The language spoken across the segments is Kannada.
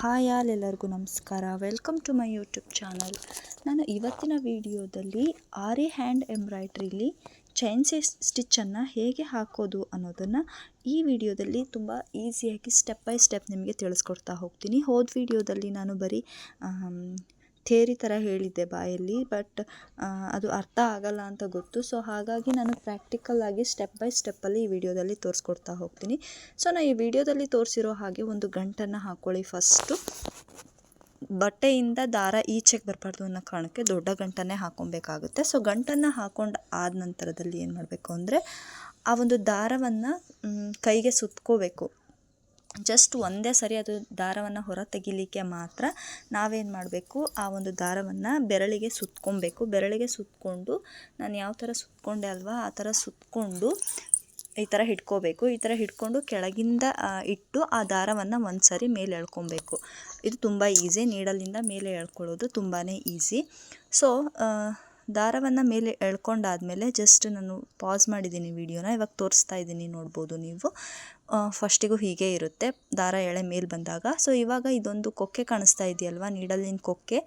ಹಾಯ್ ಆಲ್ ಎಲ್ಲರಿಗೂ ನಮಸ್ಕಾರ. Welcome to my YouTube channel ನಾನು ಇವತ್ತಿನ ವಿಡಿಯೋದಲ್ಲಿ ಆರಿ ಹ್ಯಾಂಡ್ ಎಂಬ್ರಾಯ್ಡ್ರಿಲಿ ಚೈನ್ ಸ್ಟಿಚ್ಚನ್ನು ಹೇಗೆ ಹಾಕೋದು ಅನ್ನೋದನ್ನು ಈ ವಿಡಿಯೋದಲ್ಲಿ ತುಂಬ ಈಸಿಯಾಗಿ ಸ್ಟೆಪ್ ಬೈ ಸ್ಟೆಪ್ ನಿಮಗೆ ತಿಳಿಸ್ಕೊಡ್ತಾ ಹೋಗ್ತೀನಿ. ಹೋದ ವಿಡಿಯೋದಲ್ಲಿ ನಾನು ಬರೀ ಥೇರಿ ಥರ ಹೇಳಿದ್ದೆ ಬಾಯಲ್ಲಿ ಬಟ್ ಅದು ಅರ್ಥ ಆಗಲ್ಲ ಅಂತ ಗೊತ್ತು. ಸೊ ಹಾಗಾಗಿ ನಾನು ಪ್ರಾಕ್ಟಿಕಲ್ ಆಗಿ ಸ್ಟೆಪ್ ಬೈ ಸ್ಟೆಪ್ಪಲ್ಲಿ ಈ ವಿಡಿಯೋದಲ್ಲಿ ತೋರಿಸ್ಕೊಡ್ತಾ ಹೋಗ್ತೀನಿ. ಸೊ ನಾನು ಈ ವಿಡಿಯೋದಲ್ಲಿ ತೋರಿಸಿರೋ ಹಾಗೆ ಒಂದು ಗಂಟನ್ನು ಹಾಕ್ಕೊಳ್ಳಿ ಫಸ್ಟು ಬಟ್ಟೆಯಿಂದ ದಾರ ಈಚೆಗೆ ಬರಬಾರ್ದು ಅನ್ನೋ ಕಾರಣಕ್ಕೆ ದೊಡ್ಡ ಗಂಟನ್ನೇ ಹಾಕೊಬೇಕಾಗುತ್ತೆ. ಸೊ ಗಂಟನ್ನು ಹಾಕೊಂಡು ಆದ ನಂತರದಲ್ಲಿ ಏನು ಮಾಡಬೇಕು ಅಂದರೆ, ಆ ಒಂದು ದಾರವನ್ನು ಕೈಗೆ ಸುತ್ಕೋಬೇಕು. ಜಸ್ಟ್ ಒಂದೇ ಸರಿ ಅದು ದಾರವನ್ನು ಹೊರ ತೆಗಿಲಿಕ್ಕೆ ಮಾತ್ರ ನಾವೇನು ಮಾಡಬೇಕು? ಆ ಒಂದು ದಾರವನ್ನು ಬೆರಳಿಗೆ ಸುತ್ಕೊಬೇಕು. ಬೆರಳಿಗೆ ಸುತ್ಕೊಂಡು ನಾನು ಯಾವ ಥರ ಸುತ್ಕೊಂಡೆ ಅಲ್ವಾ? ಆ ಥರ ಸುತ್ಕೊಂಡು ಈ ಥರ ಹಿಡ್ಕೋಬೇಕು. ಈ ಥರ ಹಿಡ್ಕೊಂಡು ಕೆಳಗಿಂದ ಇಟ್ಟು ಆ ದಾರವನ್ನು ಒಂದು ಸರಿ ಮೇಲೆ ಎಳ್ಕೊಬೇಕು. ಇದು ತುಂಬ ಈಸಿ ನೀಡಲಿಂದ ಮೇಲೆ ಎಳ್ಕೊಳ್ಳೋದು ತುಂಬಾ ಈಸಿ ಸೊ ದಾರವನ್ನು ಮೇಲೆ ಎಳ್ಕೊಂಡಾದಮೇಲೆ ಜಸ್ಟ್ ನಾನು ಪಾಸ್ ಮಾಡಿದ್ದೀನಿ ವಿಡಿಯೋನ ಇವಾಗ ತೋರಿಸ್ತಾ ಇದ್ದೀನಿ ನೋಡ್ಬೋದು ನೀವು. ಫಸ್ಟಿಗೂ ಹೀಗೆ ಇರುತ್ತೆ. ದಾರ ಎಳೆ ಮೇಲೆ ಬಂದಾಗ. ಸೊ ಇವಾಗ ಇದೊಂದು ಕೊಕ್ಕೆ ಕಾಣಿಸ್ತಾ ಇದೆಯಲ್ವಾ? ನೀಡಲಿನ ಕೊಕ್ಕೆ.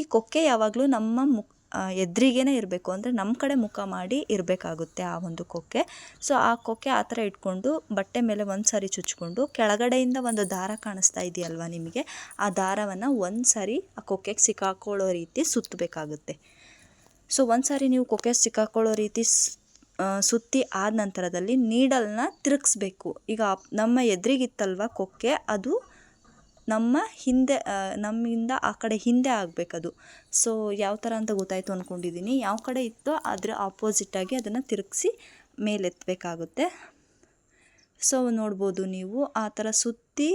ಈ ಕೊಕ್ಕೆ ಯಾವಾಗಲೂ ನಮ್ಮ ಮುಕ್ ಎದುರಿಗೇ ಇರಬೇಕು. ಅಂದರೆ ನಮ್ಮ ಕಡೆ ಮುಖ ಮಾಡಿ ಇರಬೇಕಾಗುತ್ತೆ ಆ ಒಂದು ಕೊಕ್ಕೆ. ಸೊ ಆ ಕೊಕ್ಕೆ ಆ ಥರ ಇಟ್ಕೊಂಡು ಬಟ್ಟೆ ಮೇಲೆ ಒಂದು ಸಾರಿ ಚುಚ್ಕೊಂಡು ಕೆಳಗಡೆಯಿಂದ ಒಂದು ದಾರ ಕಾಣಿಸ್ತಾ ಇದೆಯಲ್ವಾ ನಿಮಗೆ? ಆ ದಾರವನ್ನು ಒಂದು ಸಾರಿ ಆ ಕೊಕ್ಕೆಗೆ ಸಿಕ್ಕಾಕೊಳ್ಳೋ ರೀತಿ ಸುತ್ತಬೇಕಾಗುತ್ತೆ ಸೊ ಒಂದು ಸಾರಿ ನೀವು ಕೊಕ್ಕೆ ಸಿಕ್ಕಾಕೊಳ್ಳೋ ರೀತಿ ಸುತ್ತಿ ಆದ ನಂತರದಲ್ಲಿ ನೀಡಲ್ನ ತಿರುಗಿಸ್ಬೇಕು. ಈಗ ನಮ್ಮ ಎದುರಿಗಿತ್ತಲ್ವ ಕೊಕ್ಕೆ, ಅದು ನಮ್ಮ ಹಿಂದೆ ನಮ್ಮಿಂದ ಆ ಕಡೆ ಹಿಂದೆ ಆಗಬೇಕದು. ಸೊ ಯಾವ ಥರ ಅಂತ ಗೊತ್ತಾಯಿತು ಅಂದ್ಕೊಂಡಿದ್ದೀನಿ ಯಾವ ಕಡೆ ಇತ್ತೋ ಅದರ ಆಪೋಸಿಟ್ಟಾಗಿ ಅದನ್ನು ತಿರುಗಿಸಿ ಮೇಲೆತ್ತಬೇಕಾಗುತ್ತೆ ಸೊ ನೋಡ್ಬೋದು ನೀವು ಆ ಥರ ಸುತ್ತಿ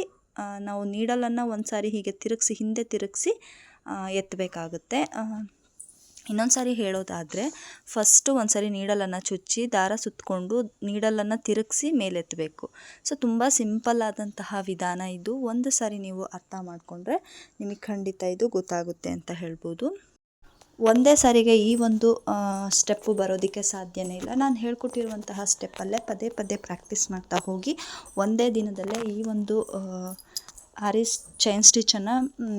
ನಾವು ನೀಡಲನ್ನು ಒಂದು ಸಾರಿ ಹೀಗೆ ತಿರುಗಿಸಿ, ಹಿಂದೆ ತಿರುಗಿಸಿ ಎತ್ತಬೇಕಾಗುತ್ತೆ ಇನ್ನೊಂದು ಸಾರಿ ಹೇಳೋದಾದರೆ ಫಸ್ಟು ಒಂದು ಸಾರಿ ನೀಡಲನ್ನು ಚುಚ್ಚಿ, ದಾರ ಸುತ್ತಕೊಂಡು ನೀಡಲನ್ನು ತಿರುಗಿಸಿ ಮೇಲೆತ್ತಬೇಕು ಸೊ ತುಂಬ ಸಿಂಪಲ್ ಆದಂತಹ ವಿಧಾನ ಇದು. ಒಂದು ಸಾರಿ ನೀವು ಅರ್ಥ ಮಾಡಿಕೊಂಡ್ರೆ ನಿಮಗೆ ಖಂಡಿತ ಇದು ಗೊತ್ತಾಗುತ್ತೆ ಅಂತ ಹೇಳ್ಬೋದು. ಒಂದೇ ಸಾರಿಗೆ ಈ ಒಂದು ಸ್ಟೆಪ್ಪು ಬರೋದಕ್ಕೆ ಸಾಧ್ಯನೇ ಇಲ್ಲ. ನಾನು ಹೇಳ್ಕೊಟ್ಟಿರುವಂತಹ ಸ್ಟೆಪ್ಪಲ್ಲೇ ಪದೇ ಪದೇ ಪ್ರಾಕ್ಟೀಸ್ ಮಾಡ್ತಾ ಹೋಗಿ, ಒಂದೇ ದಿನದಲ್ಲೇ ಈ ಒಂದು ಆರಿ ಚೈನ್ ಸ್ಟಿಚನ್ನು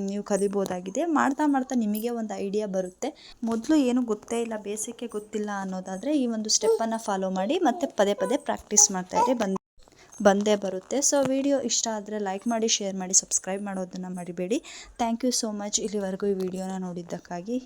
ನೀವು ಕಲಿಬೋದಾಗಿದೆ ಮಾಡ್ತಾ ಮಾಡ್ತಾ ನಿಮಗೆ ಒಂದು ಐಡಿಯಾ ಬರುತ್ತೆ. ಮೊದಲು ಏನು ಗೊತ್ತೇ ಇಲ್ಲ ಬೇಸಿಕ್ಕೆ ಗೊತ್ತಿಲ್ಲ ಅನ್ನೋದಾದರೆ ಈ ಒಂದು ಸ್ಟೆಪ್ಪನ್ನು ಫಾಲೋ ಮಾಡಿ ಮತ್ತು ಪದೇ ಪದೇ ಪ್ರಾಕ್ಟೀಸ್ ಮಾಡ್ತಾಯಿದ್ರೆ ಬಂದು, ಬಂದೇ ಬರುತ್ತೆ. ಸೊ ವಿಡಿಯೋ ಇಷ್ಟ ಆದರೆ ಲೈಕ್ ಮಾಡಿ ಶೇರ್ ಮಾಡಿ ಸಬ್ಸ್ಕ್ರೈಬ್ ಮಾಡೋದನ್ನು ಮಾಡಿಬೇಡಿ ಥ್ಯಾಂಕ್ ಯು ಸೋ ಮಚ್ ಇಲ್ಲಿವರೆಗೂ ಈ ವಿಡಿಯೋನ ನೋಡಿದ್ದಕ್ಕಾಗಿ.